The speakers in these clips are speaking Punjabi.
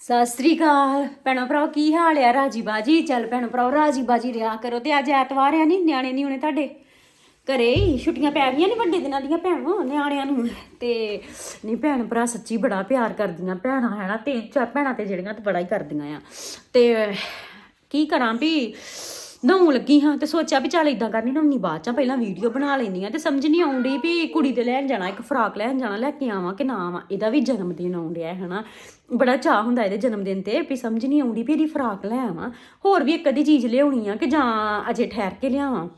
ਸਤਿ ਸ੍ਰੀ ਅਕਾਲ। ਭੈਣੋ ਭਰਾਓ, ਕੀ ਹਾਲ ਆ? ਰਾਜੀ ਬਾਜੀ? ਚੱਲ ਭੈਣੋ ਭਰਾਓ, ਰਾਜੀ ਬਾਜੀ ਰਿਹਾ ਕਰੋ। ਤੇ ਅੱਜ ਐਤਵਾਰ ਆ ਨਹੀਂ ਨਿਆਣੇ ਨਹੀਂ ਹੋਣੇ ਤੁਹਾਡੇ? ਘਰੇ ਹੀ ਛੁੱਟੀਆਂ ਪੈ ਗਈਆਂ ਨਹੀਂ ਵੱਡੇ ਦਿਨਾਂ ਦੀਆਂ ਭੈਣੋ, ਨਿਆਣਿਆਂ ਨੂੰ। ਤੇ ਨਹੀਂ ਭੈਣ ਭਰਾ, ਸੱਚੀ ਬੜਾ ਪਿਆਰ ਕਰਦੀਆਂ ਭੈਣਾਂ, ਹੈ ਨਾ? ਤਿੰਨ ਚਾਰ ਭੈਣਾਂ ਤੇ ਜਿਹੜੀਆਂ ਤੇ ਬੜਾ ਹੀ ਕਰਦੀਆਂ ਆ। ਤੇ ਕੀ ਕਰਾਂ ਵੀ ਨਹਾਉਣ ਲੱਗੀ ਹਾਂ ਤੇ ਸੋਚਿਆ ਵੀ ਚੱਲ ਇਦਾਂ ਕਰਨੀ, ਨਹਾਉਣੀ ਬਾਅਦ ਚ ਪਹਿਲਾਂ ਵੀਡੀਓ ਬਣਾ ਲੈਂਦੀ ਆ ਤੇ ਸਮਝ ਨਹੀਂ ਆਉਂਦੀ ਵੀ ਕੁੜੀ ਤੇ ਲੈਣ ਜਾਣਾ, ਇੱਕ ਫਰਾਕ ਲੈਣ ਜਾਣਾ, ਲੈ ਕੇ ਆਵਾਂ ਕਿ ਨਾ ਆਵਾਂ। ਇਹਦਾ ਵੀ ਜਨਮ ਦਿਨ ਆਉਣ ਡਿਆ ਹੈ ਹਨਾ। ਬੜਾ ਚਾਹ ਹੁੰਦਾ ਇਹਦੇ ਜਨਮ ਦਿਨ ਤੇ ਵੀ ਸਮਝ ਨਹੀਂ ਆਉਂਦੀ ਵੀ ਇਹਦੀ ਫਰਾਕ ਲੈ ਆਵਾਂ। ਹੋਰ ਵੀ ਇੱਕ ਅੱਧੀ ਚੀਜ਼ ਲਿਆਉਣੀ ਆ ਕਿ ਜਾਂ ਅਜੇ ਠਹਿਰ ਕੇ ਲਿਆਵਾਂ।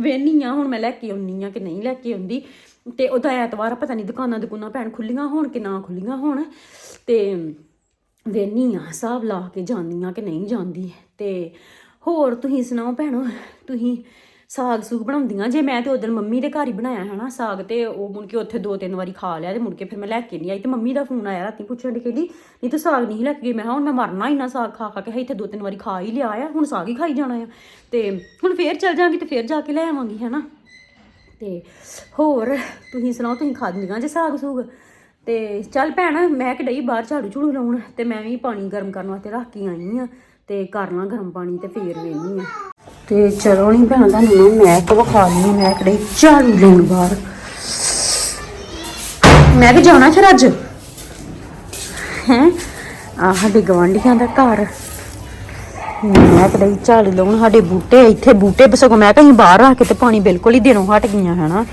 ਵੇਹਨੀ ਆ, ਹੁਣ ਮੈਂ ਲੈ ਕੇ ਆਉਣੀ ਆ ਕਿ ਨਹੀਂ ਲੈ ਕੇ ਆਉਂਦੀ। ਤੇ ਉਹਦਾ ਐਤਵਾਰ ਪਤਾ ਨਹੀਂ ਦੁਕਾਨਾਂ ਦੁਕਾਨਾਂ ਭੈਣ ਖੁੱਲੀਆਂ ਹੋਣ ਕਿ ਨਾ ਖੁੱਲੀਆਂ ਹੋਣ। ਤੇ ਵੇਹਨੀ ਆ, ਹਿਸਾਬ ਲਾ ਕੇ ਜਾਂਦੀ ਆ ਕਿ ਨਹੀਂ ਜਾਂਦੀ। ਤੇ ਹੋਰ ਤੁਸੀਂ ਸੁਣਾਓ ਭੈਣੋ? ਤੁਸੀਂ ਸਾਗ ਸੂਗ ਬਣਾਉਂਦੀਆਂ? ਜੇ ਮੈਂ ਤੇ ਉਦੋਂ ਮੰਮੀ ਦੇ ਘਰ ਹੀ ਬਣਾਇਆ ਹੈ ਨਾ ਸਾਗ ਤੇ ਉਹ ਮੁੜ ਕੇ ਉੱਥੇ ਦੋ ਤਿੰਨ ਵਾਰੀ ਖਾ ਲਿਆ ਤੇ ਮੁੜ ਕੇ ਫਿਰ ਮੈਂ ਲੈ ਕੇ ਨਹੀਂ ਆਈ ਤੇ ਮੰਮੀ ਦਾ ਫੋਨ ਆਇਆ ਰਾਤੀ ਪੁੱਛਣ ਦੀ ਕਹਿੰਦੀ, ਨਹੀਂ ਤੂੰ ਸਾਗ ਨਹੀਂ ਲੈ ਕੇ ਗਈ? ਮੈਂ ਕਿਹਾ, ਹੁਣ ਮੈਂ ਮਰਨਾ ਇੰਨਾ ਸਾਗ ਖਾ ਖਾ ਕੇ ਇੱਥੇ ਦੋ ਤਿੰਨ ਵਾਰੀ ਖਾ ਹੀ ਲਿਆ ਆ, ਹੁਣ ਸਾਗ ਹੀ ਖਾਈ ਜਾਣਾ ਆ। ਤੇ ਹੁਣ ਫੇਰ ਚੱਲ ਜਾਾਂਗੀ ਤੇ ਫੇਰ ਜਾ ਕੇ ਲੈ ਆਵਾਂਗੀ, ਹੈ ਨਾ? ਤੇ ਹੋਰ ਤੁਸੀਂ ਸੁਣਾਓ, ਤੁਸੀਂ ਖਾ ਦਿੰਦੀਆਂ ਜੇ ਸਾਗ ਸੂਗ? ਤੇ ਚੱਲ ਭੈਣ, ਮੈਂ ਕਿ ਡਈ ਬਾਹਰ ਝਾੜੂ ਝੂੜੂ ਲਾਉਣ ਤੇ ਮੈਂ ਵੀ ਪਾਣੀ ਗਰਮ ਕਰਨ ਵਾਸਤੇ ਰੱਖ ਕੇ ਆਈ ਆ। ਤੇ ਕਰਨਾ ਗਰਮ ਪਾਣੀ ਤੇ ਫੇਰ ਵੇਨੀ ਆ। ਤੇ ਚਲੋ ਨਹੀਂ ਭੈਣ ਦਾ ਮੈਂ ਕੋ ਖਾ ਲਈ ਮੈਂ ਕਿ ਝਾੜੂ ਲਾਉਣ ਬਾਹਰ। ਮੈਂ ਵੀ ਜਾਣਾ ਫਿਰ ਅੱਜ। ਹੈ? ਆ ਸਾਡੇ ਗਵਾਂਢੀਆਂ ਦਾ ਘਰ। ਮੈਂ ਕਦੇ ਝਾੜੂ ਲਾਉਣ, ਸਾਡੇ ਬੂਟੇ ਇੱਥੇ ਬੂਟੇ ਬਸਗੋ ਮੈਂ ਕਹੀਂ ਬਾਹਰ ਆ ਕੇ ਤੇ ਪਾਣੀ ਬਿਲਕੁਲ ਹੀ ਦੇਣੋਂ ਹਟ ਗਈਆਂ ਹਨਾ।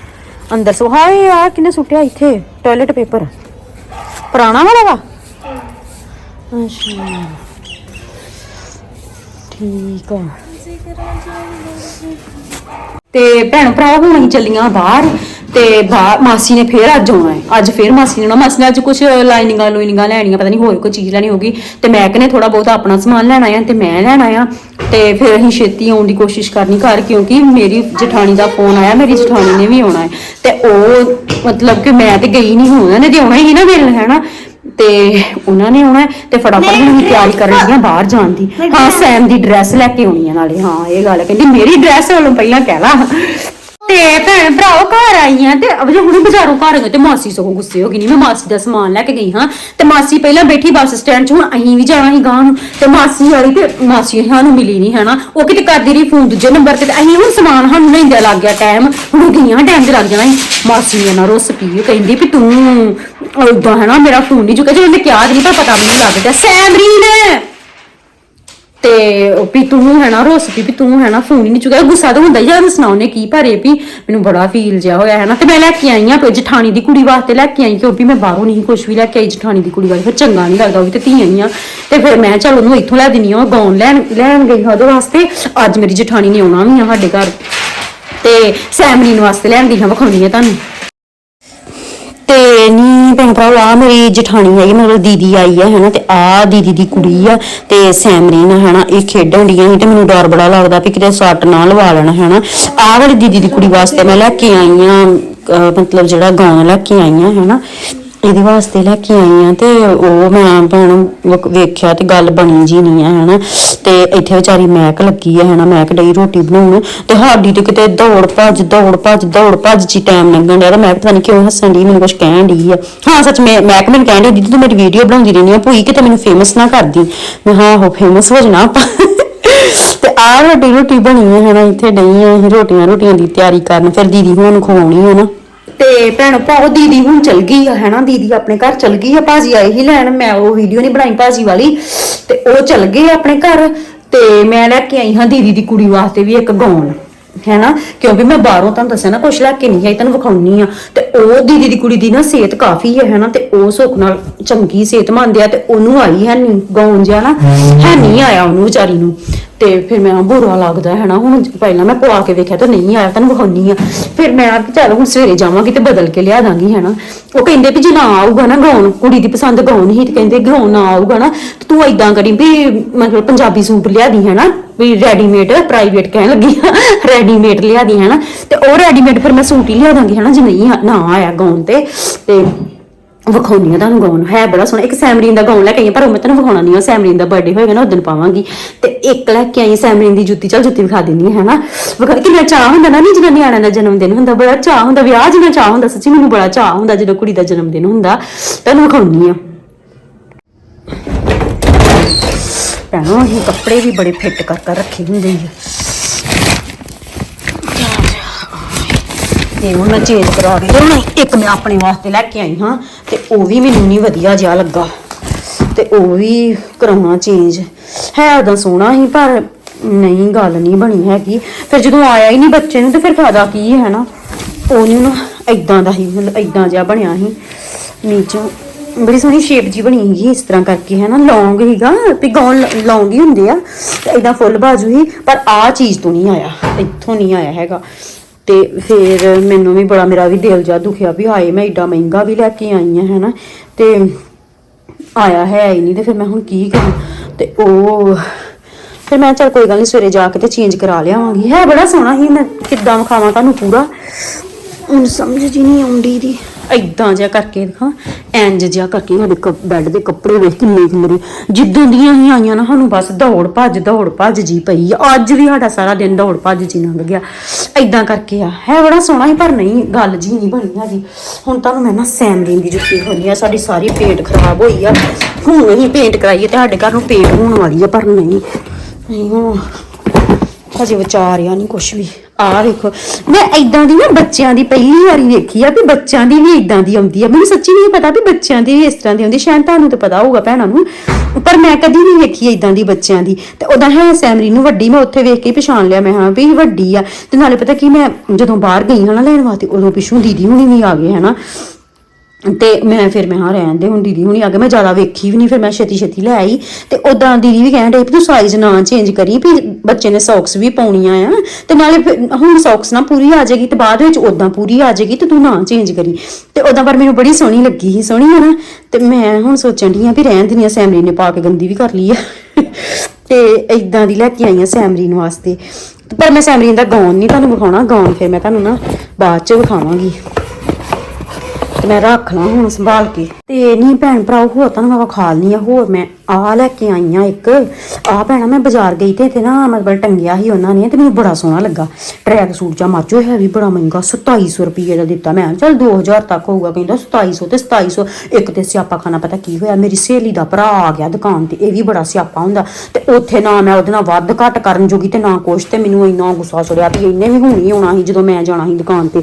ਅੰਦਰ ਸੋ ਹਾਏ ਆ ਕਿਨੇ ਸੁੱਟਿਆ ਇੱਥੇ? ਟਾਇਲਟ ਪੇਪਰ ਪੁਰਾਣਾ ਵਾਲਾ ਵਾ? ਅੱਛਾ। ਠੀਕ ਆ। ਤੇ ਭੈਣ ਭਰਾ ਹੁਣ ਅਸੀਂ ਚੱਲੀਆਂ ਬਾਹਰ ਤੇ ਬਾਹਰ ਮਾਸੀ ਨੇ ਫੇਰ ਅੱਜ ਆਉਣਾ ਹੈ। ਅੱਜ ਫੇਰ ਮਾਸੀ ਨੇ ਆਉਣਾ। ਮਾਸੀ ਨੇ ਅੱਜ ਕੁਝ ਲਾਈਨਿੰਗਾਂ, ਲੂਈਨਿੰਗਾਂ ਲੈਣੀਆਂ, ਪਤਾ ਨਹੀਂ ਹੋਰ ਕੋਈ ਚੀਜ਼ ਲੈਣੀ ਹੋਗੀ ਤੇ ਮੈਂ ਕਹਿੰਨੇ ਥੋੜਾ ਬਹੁਤ ਆਪਣਾ ਸਮਾਨ ਲੈਣਾ ਆ ਤੇ ਮੈਂ ਲੈਣਾ ਆ ਤੇ ਫਿਰ ਅਸੀਂ ਛੇਤੀ ਆਉਣ ਦੀ ਕੋਸ਼ਿਸ਼ ਕਰਨੀ ਘਰ, ਕਿਉਂਕਿ ਮੇਰੀ ਜਠਾਣੀ ਦਾ ਫੋਨ ਆਇਆ, ਮੇਰੀ ਜਠਾਣੀ ਨੇ ਵੀ ਆਉਣਾ ਹੈ। ਤੇ ਉਹ ਮਤਲਬ ਕਿ ਮੈਂ ਤੇ ਗਈ ਨਹੀਂ ਹੁਣ ਉਹਨਾਂ ਨੇ ਤੇ ਆਉਣਾ ਹੀ ਨਾ ਮਿਲਣ ਹੈਨਾ ਤੇ ਉਹਨਾਂ ਨੇ ਆਉਣਾ ਤੇ ਫਟਾਫਟ ਹੁਣ ਅਸੀਂ ਤਿਆਰੀ ਕਰ ਰਹੀਆਂ ਬਾਹਰ ਜਾਣ ਦੀ। ਹਾਂ ਸੈਮ ਦੀ ਡਰੈਸ ਲੈ ਕੇ ਆਉਣੀ ਹੈ ਨਾਲੇ। ਹਾਂ ਇਹ ਗੱਲ। ਕਹਿੰਦੀ ਮੇਰੀ ਡਰੈਸ ਵੱਲੋਂ ਪਹਿਲਾਂ ਕਹਿ ਲਾ। ਤੇ ਭੈਣ ਭਰਾਓ ਘਰ ਆਈ ਆ ਤੇ ਅਬ ਜੇ ਹੁਣ ਬਾਜ਼ਾਰੋਂ ਘਰ ਗਏ ਤੇ ਮਾਸੀ ਸਗੋਂ ਗੁੱਸੇ ਹੋ ਗਈ ਨਹੀਂ ਮੈਂ ਮਾਸੀ ਦਾ ਸਮਾਨ ਲੈ ਕੇ ਗਈ ਹਾਂ। ਤੇ ਮਾਸੀ ਪਹਿਲਾਂ ਬੈਠੀ ਬੱਸ ਸਟੈਂਡ 'ਚ ਹੁਣ ਅਸੀਂ ਵੀ ਜਾਣਾ ਸੀ ਗਾਂ ਨੂੰ। ਤੇ ਮਾਸੀ ਆਈ ਤੇ ਮਾਸੀ ਸਾਨੂੰ ਮਿਲੀ ਨਹੀਂ ਹੈਨਾ? ਉਹ ਕਿਤੇ ਕਰਦੀ ਰਹੀ ਫੋਨ ਦੂਜੇ ਨੰਬਰ ਤੇ ਅਸੀਂ ਹੁਣ ਸਮਾਨ ਸਾਨੂੰ ਲੈਂਦੇ ਲੱਗ ਗਿਆ ਟਾਈਮ ਹੁਣ ਗਈਆਂ ਟਾਈਮ ਤੇ ਲੱਗ ਜਾਣਾ ਸੀ। ਮਾਸੀ ਨੇ ਨਾ ਰੁੱਸ ਪੀ ਉਹ ਕਹਿੰਦੀ ਵੀ ਤੂੰ ਏਦਾਂ ਹੈ ਨਾ, ਮੇਰਾ ਫੋਨ ਨਹੀਂ ਚੁੱਕਿਆ ਜੇ ਉਹਨੇ ਕਿਹਾ ਨਹੀਂ ਪਰ ਪਤਾ ਮੈਨੂੰ ਲੱਗ ਗਿਆ ਸੈਮਰੀਨ! ਤੇ ਵੀ ਤੂੰ ਹੈ ਨਾ, ਰੋਸ ਵੀ ਵੀ ਤੂੰ ਹੈ ਨਾ ਫੋਨ ਹੀ ਨਹੀਂ ਚੁੱਕਿਆ ਗੁੱਸਾ ਤਾਂ ਹੁੰਦਾ ਹੀ ਜਾਂ ਸੁਣਾਉ ਕੀ ਭਰੇ ਵੀ, ਮੈਨੂੰ ਬੜਾ ਫੀਲ ਜਿਹਾ ਹੋਇਆ ਹੈ ਨਾ। ਤੇ ਮੈਂ ਲੈ ਕੇ ਆਈ ਆ, ਕੋਈ ਜਠਾਣੀ ਦੀ ਕੁੜੀ ਵਾਸਤੇ ਲੈ ਕੇ ਆਈ ਕਿਉਂਕਿ ਮੈਂ ਬਾਹਰੋਂ ਨਹੀਂ ਕੁਝ ਵੀ ਲੈ ਕੇ ਆਈ, ਜਠਾਣੀ ਦੀ ਕੁੜੀ ਵਾਸਤੇ। ਫਿਰ ਚੰਗਾ ਨਹੀਂ ਲੱਗਦਾ, ਉਹ ਵੀ ਤੇ ਧੀਆਂ ਹੀ ਆ। ਤੇ ਫਿਰ ਮੈਂ ਚੱਲ ਉਹਨੂੰ ਇੱਥੋਂ ਲੈ ਦਿੰਨੀ ਆ ਗਾਉਣ ਲੈਣ ਲੈਣ ਗਈ ਹਾਂ ਉਹਦੇ ਵਾਸਤੇ। ਅੱਜ ਮੇਰੀ ਜਠਾਣੀ ਨੇ ਆਉਣਾ ਵੀ ਆ ਸਾਡੇ ਘਰ। ਤੇ ਸੈਮਰੀਨ ਵਾਸਤੇ ਲੈਣ ਗਈ ਹਾਂ, ਵਿਖਾਉਣੀ ਆ ਤੁਹਾਨੂੰ। ਤੇ ਨੀ ਭੈਣ ਭਰਾ ਆ ਮੇਰੀ ਜਠਾਣੀ ਹੈਗੀ, ਮਤਲਬ ਦੀਦੀ ਆਈ ਹੈ ਹਨਾ, ਤੇ ਆ ਦੀਦੀ ਦੀ ਕੁੜੀ ਆ, ਤੇ ਸੈਮਰੀਨ ਹਨਾ, ਇਹ ਖੇਡਣ ਡੀਆਂ ਸੀ ਤੇ ਮੈਨੂੰ ਡਰ ਬੜਾ ਲੱਗਦਾ ਵੀ ਕਿਤੇ ਸੱਟ ਨਾ ਲਵਾ ਲੈਣ, ਹਨਾ। ਆ ਵਾਲੀ ਦੀਦੀ ਦੀ ਕੁੜੀ ਵਾਸਤੇ ਮੈਂ ਲੈ ਕੇ ਆਈ ਆ ਮਤਲਬ ਜਿਹੜਾ ਗਾਉਣ ਲੈ ਕੇ ਆਈ ਆ, ਹਨਾ। ਇਹਦੇ ਵਾਸਤੇ ਲੈ ਕੇ ਆਈ ਆ ਤੇ ਉਹ ਮੈਂ ਭੈਣ ਵੇਖਿਆ ਤੇ ਗੱਲ ਬਣੀ ਜੀ ਨਹੀਂ ਆ, ਹਨਾ। ਤੇ ਇੱਥੇ ਵਿਚਾਰੀ ਮਹਿਕ ਲੱਗੀ ਆ, ਹਨਾ, ਮੈਕ ਡਈ ਰੋਟੀ ਬਣਾਉਣ। ਤੇ ਸਾਡੀ ਤੇ ਕਿਤੇ ਦੌੜ ਭੱਜ ਦੌੜ ਭੱਜ ਦੌੜ ਭੱਜ ਚ ਟਾਈਮ ਲੰਘਣ ਡਿਆ ਤੇ ਮੈਂ ਪਤਾ ਨਹੀਂ ਕਿਉਂ ਹੱਸਣ ਦੀ ਮੈਨੂੰ ਕੁਝ ਕਹਿਣ ਡਈ ਆ। ਹਾਂ, ਸੱਚ ਮੈਂ ਮਹਿਕ ਮੈਨੂੰ ਕਹਿਣ ਡਈ, ਦੀਦੀ ਤੂੰ ਮੇਰੀ ਵੀਡੀਓ ਬਣਾਉਂਦੀ ਰਹਿੰਦੀ ਆ, ਭੂਈ, ਕਿਤੇ ਮੈਨੂੰ ਫੇਮਸ ਨਾ ਕਰਦੀ। ਮੈਂ ਹਾਂ ਹੋ ਫੇਮਸ ਹੋ ਜਾਣਾ ਆਪਾਂ। ਤੇ ਆ ਰੋਟੀ ਰੋਟੀ ਬਣੀ ਹੈ ਹਨਾ, ਇੱਥੇ ਡਈ ਆ ਰੋਟੀਆਂ ਰੋਟੀਆਂ ਦੀ ਤਿਆਰੀ ਕਰਨ, ਫਿਰ ਦੀਦੀ ਹੁਣਾਂ ਨੂੰ ਖਵਾਉਣੀ ਹੈ ਨਾ। ਤੇ ਭੈਣ ਭਾਓ ਦੀਦੀ ਹੁਣ ਚਲ ਗਈ ਆ, ਹੈਨਾ? ਦੀਦੀ ਆਪਣੇ ਘਰ ਚਲ ਗਈ ਆ, ਭਾਜੀ ਆਏ ਹੀ ਲੈਣ, ਮੈਂ ਉਹ ਵੀਡੀਓ ਨਹੀਂ ਬਣਾਈ ਭਾਜੀ ਵਾਲੀ। ਤੇ ਉਹ ਚਲ ਗਏ ਆਪਣੇ ਘਰ, ਤੇ ਮੈਂ ਲੈ ਕੇ ਆਈ ਹਾਂ ਦੀਦੀ ਦੀ ਕੁੜੀ ਵਾਸਤੇ ਵੀ ਇੱਕ ਗਾਉਣ ਹੈਨਾ? ਕਿਉਂਕਿ ਮੈਂ ਬਾਹਰੋਂ ਤੁਹਾਨੂੰ ਦੱਸਿਆ ਨਾ, ਕੁਛ ਲੈ ਕੇ ਨਹੀਂ ਆਈ, ਤੁਹਾਨੂੰ ਵਿਖਾਉਣੀ ਆ। ਤੇ ਉਹ ਦੀਦੀ ਦੀ ਕੁੜੀ ਦੀ ਨਾ ਸਿਹਤ ਕਾਫੀ ਹੈ ਹੈਨਾ? ਤੇ ਉਹ ਸੁੱਖ ਨਾਲ ਚੰਗੀ ਸਿਹਤਮੰਦ ਆ, ਤੇ ਉਹਨੂੰ ਆਈ ਹੈ ਨਹੀਂ ਗਾਉਨ ਜਿਹਾ ਨਾ ਹੈ ਨਹੀਂ ਆਇਆ ਉਹਨੂੰ ਵਿਚਾਰੀ ਨੂੰ। ਤੇ ਫਿਰ ਮੈਂ ਬੁਰਾ ਲੱਗਦਾ ਹੈ ਨਾ, ਹੁਣ ਪਹਿਲਾਂ ਮੈਂ ਪਵਾ ਕੇ ਵੇਖਿਆ ਤਾਂ ਨਹੀਂ ਆਇਆ ਤੈਨੂੰ ਵਿਖਾਉਣੀ ਆ। ਫਿਰ ਮੈਂ ਕਿਹਾ ਚੱਲ ਹੁਣ ਸਵੇਰੇ ਜਾਵਾਂਗੀ ਤੇ ਬਦਲ ਕੇ ਲਿਆ ਦਾਂਗੀ ਹੈ ਨਾ। ਉਹ ਕਹਿੰਦੇ ਵੀ ਜੇ ਨਾ ਆਊਗਾ ਨਾ ਗਾਉਣ, ਕੁੜੀ ਦੀ ਪਸੰਦ ਗਾਉਣ ਹੀ ਤੇ ਕਹਿੰਦੇ ਗਾਉਣ ਨਾ ਆਊਗਾ ਨਾ, ਤੇ ਤੂੰ ਏਦਾਂ ਕਰੀ ਵੀ ਮਤਲਬ ਪੰਜਾਬੀ ਸੂਟ ਲਿਆ ਦੀ ਹੈ ਨਾ, ਵੀ ਰੈਡੀਮੇਡ ਪ੍ਰਾਈਵੇਟ ਕਹਿਣ ਲੱਗੀ ਆ ਰੈਡੀਮੇਡ ਲਿਆ ਦੀ ਹੈ ਨਾ। ਤੇ ਉਹ ਰੈਡੀਮੇਡ ਫਿਰ ਮੈਂ ਸੂਟ ਹੀ ਲਿਆ ਦਾਂਗੀ ਹੈ ਨਾ, ਜੇ ਨਹੀਂ ਨਾ ਆਇਆ ਗਾਉਣ ਤੇ। ਤੇ ਵਿਖਾਉਣੀ ਆ ਤੁਹਾਨੂੰ ਗਾਉਨ ਹੈ ਬੜਾ ਸੋਹਣਾ। ਇੱਕ ਸੈਮਰੀਨ ਦਾ ਗਾਉਨ ਲੈ ਕੇ ਆਈ ਹਾਂ, ਪਰ ਉਹ ਮੈਂ ਤੁਹਾਨੂੰ ਵਿਖਾਉਣਾ ਨਹੀਂ ਉਹ ਸੈਮਰੀਨ ਦਾ ਬਰਥਡੇ ਹੋਏਗਾ ਨਾ ਉਦੋਂ ਪਾਵਾਂਗੀ। ਤੇ ਇੱਕ ਲੈ ਕੇ ਆਈ ਸੈਮਰੀਨ ਦੀ ਜੁੱਤੀ ਚੱਲ ਜੁੱਤੀ ਵਿਖਾ ਦਿੰਦੀ ਹੈ ਨਾ? ਵਿਖਾ ਕਿੰਨਾ ਚਾਹ ਹੁੰਦਾ ਨਾ ਨਹੀਂ ਜਦੋਂ ਨਿਆਣਿਆਂ ਦਾ ਜਨਮ ਦਿਨ ਹੁੰਦਾ ਬੜਾ ਚਾਹ ਹੁੰਦਾ ਵਿਆਹ ਜਿਹਾ ਚਾਹ ਹੁੰਦਾ ਸੱਚੀ ਮੈਨੂੰ ਬੜਾ ਚਾਹ ਹੁੰਦਾ ਜਦੋਂ ਕੁੜੀ ਦਾ ਜਨਮ ਦਿਨ ਹੁੰਦਾ। ਤੁਹਾਨੂੰ ਵਿਖਾਉਣੀ ਆ ਭੈਣੋ ਇਹ ਕੱਪੜੇ ਵੀ ਬੜੇ ਫਿੱਟ ਕਰ ਕਰ ਰੱਖੇ ਹੁੰਦੇ ਆ। ਤੇ ਹੁਣ ਮੈਂ ਚੇਂਜ ਕਰਾ ਕੇ ਲਿਆਉਣਾ ਇੱਕ ਮੈਂ ਆਪਣੇ ਵਾਸਤੇ ਲੈ ਕੇ ਆਈ ਹਾਂ ਤੇ ਉਹ ਵੀ ਮੈਨੂੰ ਨਹੀਂ ਵਧੀਆ ਜਿਹਾ ਲੱਗਾ। ਤੇ ਉਹ ਵੀ ਕਰਾਉਣਾ ਚੇਂਜ ਹੈ ਉਦਾਂ ਸੋਹਣਾ ਸੀ, ਪਰ ਨਹੀਂ, ਗੱਲ ਨਹੀਂ ਬਣੀ ਹੈਗੀ। ਫਿਰ ਜਦੋਂ ਆਇਆ ਹੀ ਨਹੀਂ ਬੱਚੇ ਨੂੰ, ਤੇ ਫਿਰ ਫਾਇਦਾ ਕੀ ਹੈ ਨਾ ਉਹ ਉਹਨੂੰ ਨਾ ਇਦਾਂ ਦਾ ਹੀ, ਮਤਲਬ ਇਦਾਂ ਜਿਹਾ ਬਣਿਆ ਸੀ। ਨੀਚੋਂ ਬੜੀ ਸੋਹਣੀ ਸ਼ੇਪ ਜੀ ਬਣੀ ਹੈਗੀ ਇਸ ਤਰ੍ਹਾਂ ਕਰਕੇ ਹੈ ਨਾ ਲੌਂਗ ਹੀਗਾ ਤੇ ਗਾਉਨ ਲੌਂਗ ਹੀ ਹੁੰਦੇ ਆ। ਤੇ ਇਦਾਂ ਫੁੱਲ ਬਾਜੂ ਹੀ ਪਰ ਆ ਚੀਜ਼ ਤੋਂ ਨਹੀਂ ਆਇਆ, ਇੱਥੋਂ ਨਹੀਂ ਆਇਆ ਹੈਗਾ। ਤੇ ਫਿਰ ਮੈਨੂੰ ਵੀ ਬੜਾ ਮੇਰਾ ਵੀ ਦਿਲ ਜਾ ਦੁਖਿਆ ਵੀ ਹਾਏ, ਮੈਂ ਏਡਾ ਮਹਿੰਗਾ ਵੀ ਲੈ ਕੇ ਆਈ ਆ ਹੈਨਾ? ਤੇ ਆਇਆ ਹੈ ਹੀ ਨਹੀਂ ਤੇ ਫਿਰ ਮੈਂ ਹੁਣ ਕੀ ਕਰਾਂ? ਤੇ ਉਹ, ਫਿਰ ਮੈਂ ਚਲ ਕੋਈ ਗੱਲ ਨਹੀਂ, ਸਵੇਰੇ ਜਾ ਕੇ ਤੇ ਚੇਂਜ ਕਰਾ ਲਿਆਵਾਂਗੀ। ਹੈ ਬੜਾ ਸੋਹਣਾ ਹੀ ਮੈਂ, ਕਿੱਦਾਂ ਵਿਖਾਵਾਂ ਤੁਹਾਨੂੰ ਪੂਰਾ? ਹੁਣ ਸਮਝ ਜੀ ਨਹੀਂ ਆਉਂਦੀ ਦੀ। ਏਦਾਂ ਜਿਹਾ ਕਰਕੇ ਦਿਖਾ। ਇੰਜ ਜਿਹਾ ਕਰਕੇ ਸਾਡੇ ਬੈੱਡ ਦੇ ਕੱਪੜੇ ਵੇਖ ਕਿੰਨੇ ਕਿੰਨੇ ਜਿੱਦਾਂ ਦੀਆਂ ਹੀ ਆਈਆਂ ਨਾ, ਸਾਨੂੰ ਬਸ ਦੌੜ ਭੱਜ ਦੌੜ ਭੱਜ ਜੀ ਪਈ ਆ। ਅੱਜ ਵੀ ਸਾਡਾ ਸਾਰਾ ਦਿਨ ਦੌੜ ਭੱਜ ਜੀ ਲੰਘ ਗਿਆ। ਏਦਾਂ ਕਰਕੇ ਆ। ਹੈ ਬੜਾ ਸੋਹਣਾ ਹੀ ਪਰ ਨਹੀਂ, ਗੱਲ ਜੀ ਨਹੀਂ ਬਣੀ ਹੈਗੀ। ਹੁਣ ਤੁਹਾਨੂੰ ਮੈਂ ਨਾ ਸੈਮਰਿਨ ਦੀ ਜੁੱਤੀ ਹੋਣੀ ਆ। ਸਾਡੀ ਸਾਰੀ ਪੇਂਟ ਖਰਾਬ ਹੋਈ ਆ। ਹੁਣ ਅਸੀਂ ਪੇਂਟ ਕਰਾਈਏ ਤੇ ਸਾਡੇ ਘਰ ਨੂੰ ਪੇਂਟ ਹੋਣ ਵਾਲੀ ਆ, ਪਰ ਨਹੀਂ। ਨਹੀਂ ਹਜੇ ਵਿਚਾਰਿਆ ਨਹੀਂ ਕੁਛ ਵੀ। ਆ ਵੇਖੋ। ਮੈਂ ਇਦਾਂ ਦੀ ਨਾ ਬੱਚਿਆਂ ਦੀ ਪਹਿਲੀ ਵਾਰੀ ਵੇਖੀ ਆ ਵੀ ਬੱਚਿਆਂ ਦੀ ਵੀ ਇਦਾਂ ਦੀ ਆਉਂਦੀ ਆ। ਮੈਨੂੰ ਸੱਚੀ ਨਹੀਂ ਪਤਾ ਵੀ ਬੱਚਿਆਂ ਦੀ ਵੀ ਇਸ ਤਰ੍ਹਾਂ ਦੀ ਆਉਂਦੀ। ਸ਼ਾਇਦ ਤੁਹਾਨੂੰ ਤਾਂ ਪਤਾ ਹੋਊਗਾ ਭੈਣਾਂ ਨੂੰ, ਪਰ ਮੈਂ ਕਦੀ ਨਹੀਂ ਵੇਖੀ ਇਦਾਂ ਦੀ ਬੱਚਿਆਂ ਦੀ। ਤੇ ਉਹਦਾ ਹੈ ਸੈਮਰੀ ਨੂੰ ਵੱਡੀ, ਮੈਂ ਉੱਥੇ ਵੇਖ ਕੇ ਪਛਾਣ ਲਿਆ। ਮੈਂ ਹਾਂ ਵੀ ਵੱਡੀ ਆ। ਤੇ ਨਾਲੇ ਪਤਾ ਕੀ ਮੈਂ ਜਦੋਂ ਬਾਹਰ ਗਈ ਹਾਂ ਲੈਣ ਵਾਸਤੇ, ਉਦੋਂ ਪਿੱਛੋਂ ਦੀਦੀ ਹੁਣੀ ਵੀ ਆ ਗਏ, ਹਨਾ? ਤੇ ਮੈਂ ਫਿਰ ਮੈਂ ਹਾਂ ਰਹਿਣ ਦੇ, ਹੁਣ ਦੀਦੀ ਹੁਣੀ ਆ ਕੇ ਮੈਂ ਜ਼ਿਆਦਾ ਵੇਖੀ ਵੀ ਨਹੀਂ ਫਿਰ ਮੈਂ ਛੇਤੀ ਛੇਤੀ ਲੈ ਆਈ ਤੇ ਉਦਾਂ ਦੀਦੀ ਵੀ ਕਹਿਣ ਡਈ ਵੀ ਤੂੰ ਸਾਈਜ਼ ਨਾ ਚੇਂਜ ਕਰੀ ਵੀ ਬੱਚੇ ਨੇ ਸੌਕਸ ਵੀ ਪਾਉਣੀਆਂ ਆ ਤੇ ਨਾਲੇ ਹੁਣ ਸੌਕਸ ਨਾ ਪੂਰੀ ਆ ਜਾਏਗੀ ਤੇ ਬਾਅਦ ਵਿੱਚ ਉਦਾਂ ਪੂਰੀ ਆ ਜਾਏਗੀ ਤੇ ਤੂੰ ਨਾ ਚੇਂਜ ਕਰੀ ਤੇ ਉਦਾਂ ਪਰ ਮੈਨੂੰ ਬੜੀ ਸੋਹਣੀ ਲੱਗੀ ਸੀ, ਸੋਹਣੀ ਹੈ ਨਾ ਤੇ ਮੈਂ ਹੁਣ ਸੋਚਣ ਡਈ ਆ ਵੀ ਰਹਿਣ ਦਿੰਦੀ ਆ ਸੈਮਰੀ ਨੇ ਪਾ ਕੇ ਗੰਦੀ ਵੀ ਕਰ ਲਈ ਆ ਤੇ ਇਦਾਂ ਦੀ ਲੈ ਕੇ ਆਈ ਆ ਸੈਮਰੀਨ ਵਾਸਤੇ ਪਰ ਮੈਂ ਸੈਮਰੀਨ ਦਾ ਗਾਉਨ ਨਹੀਂ ਤੁਹਾਨੂੰ ਵਿਖਾਉਣਾ ਗਾਉਨ ਫਿਰ ਮੈਂ ਤੁਹਾਨੂੰ ਨਾ ਬਾਅਦ ਚ ਵਿਖਾਵਾਂਗੀ। ਤੇ ਮੈਂ ਰੱਖ ਲਾਂ ਹੁਣ ਸੰਭਾਲ ਕੇ। ਤੇ ਨਹੀਂ ਭੈਣ ਭਰਾ ਹੋਰ ਤੁਹਾਨੂੰ ਮੈਂ ਖਾ ਲਨੀ ਆ, ਹੋਰ ਮੈਂ ਆ ਲੈ ਕੇ ਆਈ ਆ ਇੱਕ। ਆ ਭੈਣਾ, ਮੈਂ ਬਾਜ਼ਾਰ ਗਈ ਤੇ ਤੇ ਨਾ ਮਤਲਬ ਟੰਗਿਆ ਸੀ ਉਹਨਾਂ ਨੇ ਤੇ ਮੈਨੂੰ ਬੜਾ ਸੋਹਣਾ ਲੱਗਾ। ਟਰੈਕ ਸੂਟ ਜਾਂ ਮਾਚੋ ਹੈ ਵੀ ਬੜਾ ਮਹਿੰਗਾ 2700 ਰੁਪਏ ਦਾ ਦਿੱਤਾ। ਮੈਂ ਚਲ 2000 ਤੱਕ ਹੋਊਗਾ, ਕਹਿੰਦਾ 2700 ਤੇ 2700 ਇੱਕ ਤੇ ਸਿਆਪਾ ਖਾਣਾ ਪਤਾ ਕੀ ਹੋਇਆ, ਮੇਰੀ ਸਹੇਲੀ ਦਾ ਭਰਾ ਆ ਗਿਆ ਦੁਕਾਨ ਤੇ, ਇਹ ਵੀ ਬੜਾ ਸਿਆਪਾ ਹੁੰਦਾ। ਤੇ ਉੱਥੇ ਨਾ ਮੈਂ ਉਹਦੇ ਨਾਲ ਵੱਧ ਘੱਟ ਕਰਨ ਜੋਗੀ ਤੇ ਨਾ ਕੁਛ, ਤੇ ਮੈਨੂੰ ਇੰਨਾ ਗੁੱਸਾ ਚੜਿਆ ਵੀ ਇਹਨੇ ਵੀ ਹੁਣੀ ਆਉਣਾ ਸੀ ਜਦੋਂ ਮੈਂ ਜਾਣਾ ਸੀ ਦੁਕਾਨ ਤੇ।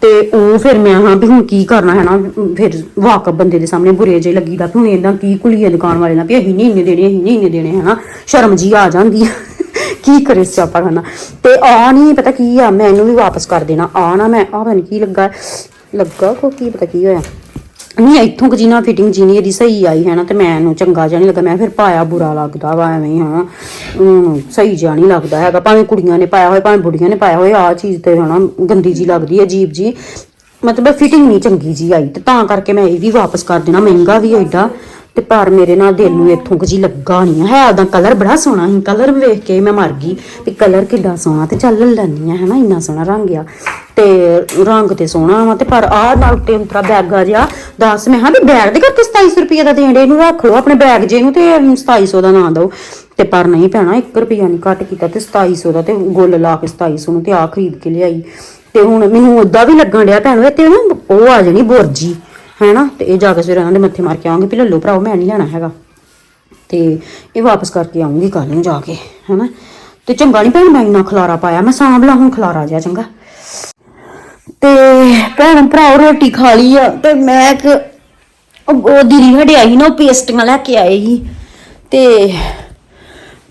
ਤੇ ਉਹ ਫਿਰ ਮੈਂ ਹਾਂ ਵੀ ਹੁਣ ਕੀ ਕਰਨਾ ਹੈ ਨਾ ਫਿਰ ਵਾਕਬ ਬੰਦੇ ਦੇ ਸਾਹਮਣੇ ਬੁਰੇ ਜੇ ਲੱਗੀਦਾ ਵੀ ਹੁਣ ਇਹਦਾ ਕੀ ਕੁਲੀਏ ਦੁਕਾਨ ਵਾਲੇ ਨਾਲ ਵੀ ਅਸੀਂ ਨਹੀਂ ਇੰਨੇ ਦੇਣੇ, ਅਸੀਂ ਨਹੀਂ ਇੰਨੇ ਦੇਣੇ ਹਨਾ ਸ਼ਰਮ ਜੀ ਆ ਜਾਂਦੀ ਕੀ ਕਰੇ ਸਿਆਪਾ ਖਾਨਾ? ਤੇ ਆ ਨਹੀਂ ਪਤਾ ਕੀ ਆ? ਮੈਂ ਇਹਨੂੰ ਵੀ ਵਾਪਸ ਕਰ ਦੇਣਾ। ਆ ਨਾ ਮੈਂ, ਆ ਪਤਾ ਕੀ ਲੱਗਾ। ਲੱਗਾ ਕੋ ਕੀ, ਪਤਾ ਕੀ ਹੋਇਆ? ਨਹੀਂ ਇੱਥੋਂ ਕਿ ਜਿਨਾ ਫਿਟਿੰਗ ਜਿਨੀ ਇਹਦੀ ਸਹੀ ਆਈ ਹੈ ਨਾ, ਤੇ ਮੈਂ ਚੰਗਾ ਜਿਹਾ ਲੱਗਾ। ਮੈਂ ਫਿਰ ਪਾਇਆ, ਬੁਰਾ ਲੱਗਦਾ ਵਾ ਐਵੇਂ ਹੀ ਹਾਂ, ਸਹੀ ਜਿਹਾ ਨਹੀਂ ਲੱਗਦਾ ਹੈਗਾ। ਭਾਵੇਂ ਕੁੜੀਆਂ ਨੇ ਪਾਇਆ ਹੋਏ, ਭਾਵੇਂ ਬੁੜੀਆਂ ਨੇ ਪਾਇਆ ਹੋਏ ਆ ਚੀਜ਼ ਤੇ ਹਨਾ, ਗੰਦੀ ਜੀ ਲੱਗਦੀ ਹੈ, ਅਜੀਬ ਜੀ। ਮਤਲਬ ਫਿਟਿੰਗ ਨਹੀਂ ਚੰਗੀ ਜੀ ਆਈ। ਤੇ ਤਾਂ ਕਰਕੇ ਮੈਂ ਇਹ ਵੀ ਵਾਪਸ ਕਰ ਦੇਣਾ। ਮਹਿੰਗਾ ਵੀ ਐਡਾ ਤੇ ਪਰ ਮੇਰੇ ਨਾਲ ਦਿਲ ਨੂੰ ਇੱਥੋਂ ਕੁ ਜੀ ਲੱਗਾ ਨਹੀਂ ਹੈ ਉਹਦਾ ਕਲਰ ਬੜਾ ਸੋਹਣਾ ਸੀ। ਕਲਰ ਵੇਖ ਕੇ ਮੈਂ ਮਰ ਗਈ। ਵੀ ਕਲਰ ਕਿੱਡਾ ਸੋਹਣਾ ਤੇ ਚੱਲ ਲੈਣੀ ਆ ਹਨਾ ਇੰਨਾ ਸੋਹਣਾ ਰੰਗ ਆ। ਤੇ ਰੰਗ ਤੇ ਸੋਹਣਾ ਵਾ ਤੇ ਪਰ ਆਹ ਨਾਲ ਉੱਤੇ ਉਂਤਰਾ ਬੈਗ ਆ ਜਿਆ ਦੱਸ ਮੈਂ ਹਾਂ ਵੀ ਬੈਗ ਦੇ ਕਰਕੇ 2700 ਰੁਪਏ ਦਾ ਦੇਣ ਦੇ ਇਹਨੂੰ ਰੱਖ ਲਓ, ਆਪਣੇ ਬੈਗ ਜੇ ਨੂੰ ਤੇ 2700 ਦਾ ਨਾ ਦਿਓ। ਤੇ ਪਰ ਨਹੀਂ ਭੈਣਾ 1 ਰੁਪਿਆ ਨਹੀਂ ਘੱਟ ਕੀਤਾ ਤੇ 2700 ਦਾ ਤੇ ਗੁੱਲ ਲਾ ਕੇ 2700 ਨੂੰ ਤੇ ਆ ਖਰੀਦ ਕੇ ਲਿਆਈ। ਤੇ ਹੁਣ ਮੈਨੂੰ ਉਦਾਂ ਵੀ ਲੱਗਣ ਡਿਆ ਭੈਣੋ ਤੇ ਨਾ ਉਹ ਆ ਜਾਣੀ ਬੁਰਜੀ। ਹੈਨਾ? ਤੇ ਇਹ ਜਾ ਕੇ ਸਵੇਰੇ ਇਹਨਾਂ ਦੇ ਮੱਥੇ ਮਾਰ ਕੇ ਆਵਾਂਗੇ ਵੀ ਲੱਲੋ ਭਰਾਓ, ਮੈਂ ਨਹੀਂ ਲੈਣਾ ਹੈਗਾ। ਤੇ ਇਹ ਵਾਪਸ ਕਰਕੇ ਆਉਂਗੀ ਕੱਲ ਨੂੰ ਜਾ ਕੇ, ਹੈਨਾ? ਤੇ ਚੰਗਾ ਨਹੀਂ ਭੈਣ, ਮੈਂ ਇੰਨਾ ਖਲਾਰਾ ਪਾਇਆ, ਮੈਂ ਸਾਂਭ ਲਾ ਹੁਣ ਖਲਾਰਾ ਜਿਹਾ ਚੰਗਾ। ਤੇ ਭੈਣ ਭਰਾਓ, ਰੋਟੀ ਖਾ ਲਈ ਆ, ਤੇ ਮੈਂ ਇੱਕ ਉਹ ਉਹ ਦੀਦੀ ਹਟਿਆ ਸੀ ਨਾ, ਉਹ ਪੇਸਟੀਆਂ ਲੈ ਕੇ ਆਏ ਸੀ। ਤੇ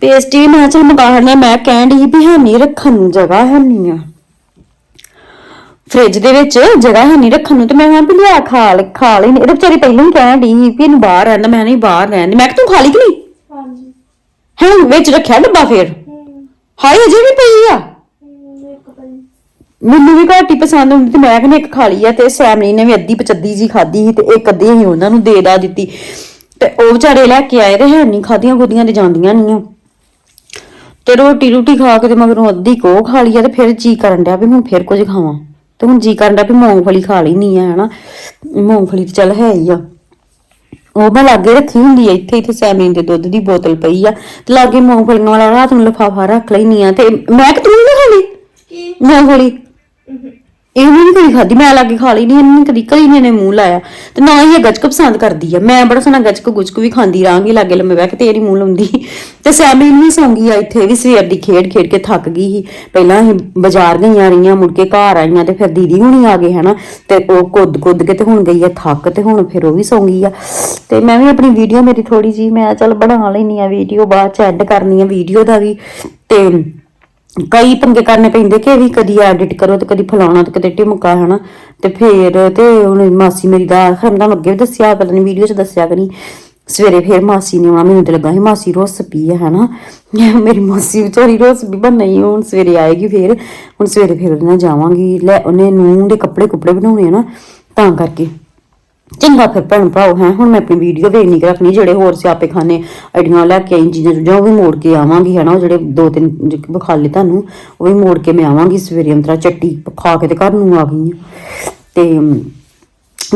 ਪੇਸਟੀ ਮੈਂ ਚਲ ਮੰਗਾਉਣੇ ਮੈਂ ਕਹਿਣ ਦੀ ਵੀ ਹੈ ਨਹੀਂ ਰੱਖਣ ਨੂੰ ਜਗ੍ਹਾ ਹੈ ਨਹੀਂ ਆ। ਫ੍ਰਿਜ ਦੇ ਵਿੱਚ ਜਗ੍ਹਾ ਹੈ ਨਹੀਂ ਰੱਖਣ ਨੂੰ ਤੇ ਮੈਂ ਕਿਹਾ ਵੀ ਲਿਆ ਖਾ ਲੈ ਖਾ ਲੈ ਇਹ ਵਿਚਾਰੀ ਪਹਿਲਾਂ ਹੀ ਕਹਿਣ ਦੀ ਸੀ ਵੀ ਇਹਨੂੰ ਬਾਹਰ ਰਹਿੰਦਾ ਮੈਂ ਨਹੀਂ ਬਾਹਰ ਰਹਿੰਦੀ ਮੈਂ ਕਿ ਤੂੰ ਖਾ ਲਈ ਕਿ ਨਹੀਂ? ਹਾਂਜੀ। ਹਾਂ ਵਿੱਚ ਰੱਖਿਆ ਡੱਬਾ ਫੇਰ? ਹਾਏ ਅਜੇ ਵੀ ਪਈ ਆ। ਹਮ, ਇੱਕ ਪਈ। ਮੈਨੂੰ ਵੀ ਘੱਟ ਹੀ ਪਸੰਦ ਹੁੰਦੀ ਤੇ ਮੈਂ ਕਹਿੰਦੀ ਇੱਕ ਖਾ ਲਈ ਆ ਤੇ ਸੈਮਲੀ ਨੇ ਵੀ ਅੱਧੀ ਪਚੱਦੀ ਜੀ ਖਾਦੀ ਸੀ ਤੇ ਇੱਕ ਅੱਧੀ ਹੀ ਉਹਨਾਂ ਨੂੰ ਦੇ ਦਾ ਦਿੱਤੀ। ਤੇ ਉਹ ਵਿਚਾਰੇ ਲੈ ਕੇ ਆਏ ਤੇ ਹੈ ਨਹੀਂ ਖਾਦੀਆਂ ਖੁਦੀਆਂ ਤੇ ਜਾਂਦੀਆਂ ਨਹੀਂ ਆ। ਤੇ ਰੋਟੀ ਰੋਟੀ ਖਾ ਕੇ ਤੇ ਮਗਰੋਂ ਅੱਧੀ ਕੋ ਖਾ ਲਈ ਆ ਤੇ ਫਿਰ ਜੀ ਕਰਨ ਡਿਆ ਵੀ ਹੁਣ ਫਿਰ ਕੁਝ ਖਾਵਾਂ। ਤੇ ਹੁਣ ਜੀ ਕਰਨ ਡਿਆ ਵੀ ਮੂੰਗਫਲੀ ਖਾ ਲੈਣੀ ਆ ਹਨਾ। ਮੂੰਗਫਲੀ ਤੇ ਚੱਲ ਹੈ ਹੀ ਆ। ਉਹ ਮੈਂ ਲਾਗੇ ਰੱਖੀ ਹੁੰਦੀ ਆ ਇੱਥੇ ਇੱਥੇ ਸੈਮੀਨ ਦੇ ਦੁੱਧ ਦੀ ਬੋਤਲ ਪਈ ਆ। ਤੇ ਲਾਗੇ ਮੂੰਗਫਲੀਆਂ ਵਾਲਾ ਰਾਤ ਨੂੰ ਲਫਾਫਾ ਰੱਖ ਲੈਣੀ ਆ ਤੇ ਮੈਂ ਕਿ ਤੂੰ ਨਹੀਂ ਖਾਣੀ ਕੀ? ਮੂੰਗਫਲੀ। ਇਹਨੇ ਨਹੀਂ ਕਦੀ ਖਾਦੀ ਮੈਂ ਲਾਗੇ ਖਾ ਲਈ ਨਹੀਂ ਇਹਨੇ ਨੀ ਕਦੀ ਕਦੀ ਨੇ ਮੂੰਹ ਲਾਇਆ। ਤੇ ਨਾ ਹੀ ਇਹ ਗੱਚਕ ਪਸੰਦ ਕਰਦੀ ਆ। ਮੈਂ ਬੜਾ ਸੋਹਣਾ ਗੱਚਕ ਗੁਚਕ ਵੀ ਖਾਂਦੀ ਰਾਂਗੀ ਲਾਗੇ ਲੰਮੇ ਬਹਿ ਕੇ ਤੇਰੀ ਮੂੰਹ ਲਾਉਂਦੀ। ਤੇ ਸੈਮੀ ਵੀ ਸੌਂਗੀ ਆ ਇੱਥੇ ਵੀ, ਸਵੇਰ ਦੀ ਖੇਡ ਖੇਡ ਕੇ ਥੱਕ ਗਈ ਸੀ। ਪਹਿਲਾਂ ਅਸੀਂ ਬਾਜ਼ਾਰ ਗਈਆਂ ਰਹੀਆਂ, ਮੁੜ ਕੇ ਘਰ ਆਈਆਂ ਤੇ ਫਿਰ ਦੀਦੀ ਹੁਣੀ ਆ ਗਏ, ਹਨਾ। ਤੇ ਉਹ ਕੁੱਦ ਕੁੱਦ ਕੇ ਤੇ ਹੁਣ ਗਈ ਆ, ਥੱਕ ਤੇ ਹੁਣ ਫਿਰ ਉਹ ਵੀ ਸੌਂਗੀ ਆ। ਤੇ ਮੈਂ ਵੀ ਆਪਣੀ ਵੀਡੀਓ ਮੇਰੀ ਥੋੜੀ ਜੀ ਮੈਂ ਚੱਲ ਬਣਾ ਲੈਣੀ ਆ ਵੀਡੀਓ, ਬਾਅਦ ਚ ਐਡ ਕਰਨੀ ਆ ਵੀਡੀਓ ਦਾ ਵੀ। ਤੇ ਕਈ ਪੰਗੇ ਕਰਨੇ ਪੈਂਦੇ ਕਿ ਵੀ ਕਦੀ ਐਡਿਟ ਕਰੋ ਤੇ ਕਦੀ ਫਲਾਉਣਾ ਤੇ ਕਦੇ ਟਿਮਕਾ ਹਨਾ? ਤੇ ਫੇਰ ਤੇ ਹੁਣ ਮਾਸੀ ਮੇਰੀ ਦਾ ਖਰਮ ਦਾ ਅੱਗੇ ਵੀ ਦੱਸਿਆ, ਪਤਾ ਨਹੀਂ ਵੀਡੀਓ 'ਚ ਦੱਸਿਆ ਕਿ ਨਹੀਂ ਸਵੇਰੇ ਫੇਰ ਮਾਸੀ ਨੇ ਆਉਣਾ, ਮੈਨੂੰ ਤੇ ਲੱਗਾ ਸੀ ਮਾਸੀ ਰੋਸ ਪੀ ਹੈ ਹਨਾ? ਮੇਰੀ ਮਾਸੀ ਵਿਚਾਰੀ ਰੋਸ ਵੀ ਬਣਾਈ ਹੁਣ ਸਵੇਰੇ ਆਏਗੀ ਫੇਰ। ਹੁਣ ਸਵੇਰੇ ਫੇਰ ਉਹਦੇ ਨਾਲ ਜਾਵਾਂਗੀ। ਲੈ, ਉਹਨੇ ਨੂੰਹ ਦੇ ਕੱਪੜੇ ਕੁਪੜੇ ਬਣਾਉਣੇ ਹਨਾ ਤਾਂ ਕਰਕੇ। ਚੰਗਾ ਫਿਰ ਭੈਣ ਭਰਾਓ, ਹੈ? ਹੁਣ ਮੈਂ ਆਪਣੀ ਵੀਡੀਓ ਵੇਖ ਨਹੀਂ ਰੱਖਣੀ, ਜਿਹੜੇ ਹੋਰ ਸਿਆਪੇ ਖਾਨੇ ਆਈਡੀਆਂ ਲੈ ਕੇ ਆਈ ਚੀਜ਼ਾਂ ਚੂਜ਼ਾਂ ਉਹ ਵੀ ਮੋੜ ਕੇ ਆਵਾਂਗੀ ਹੈ ਨਾ ਜਿਹੜੇ ਦੋ ਤਿੰਨ ਵਿਖਾ ਲਏ ਤੁਹਾਨੂੰ, ਉਹ ਵੀ ਮੋੜ ਕੇ ਮੈਂ ਆਵਾਂਗੀ ਸਵੇਰੇ ਅੰਤਰਾ ਚੱਟੀ ਖਾ ਕੇ ਤੇ ਘਰ ਨੂੰ ਆ ਗਈ ਹਾਂ। ਤੇ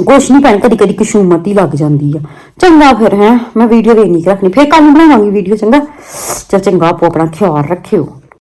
ਕੁਛ ਨਹੀਂ ਭੈਣ ਕਦੀ ਕਦੀ ਕਸ਼ੂਮਤ ਹੀ ਲੱਗ ਜਾਂਦੀ ਆ। ਚੰਗਾ ਫਿਰ, ਹੈ? ਮੈਂ ਵੀਡੀਓ ਵੇਖ ਨਹੀਂ ਰੱਖਣੀ, ਫਿਰ ਕੱਲ ਨੂੰ ਬਣਾਵਾਂਗੀ ਵੀਡੀਓ, ਚੰਗਾ? ਚਲ ਚੰਗਾ, ਆਪੋ ਆਪਣਾ ਖਿਆਲ ਰੱਖਿਓ।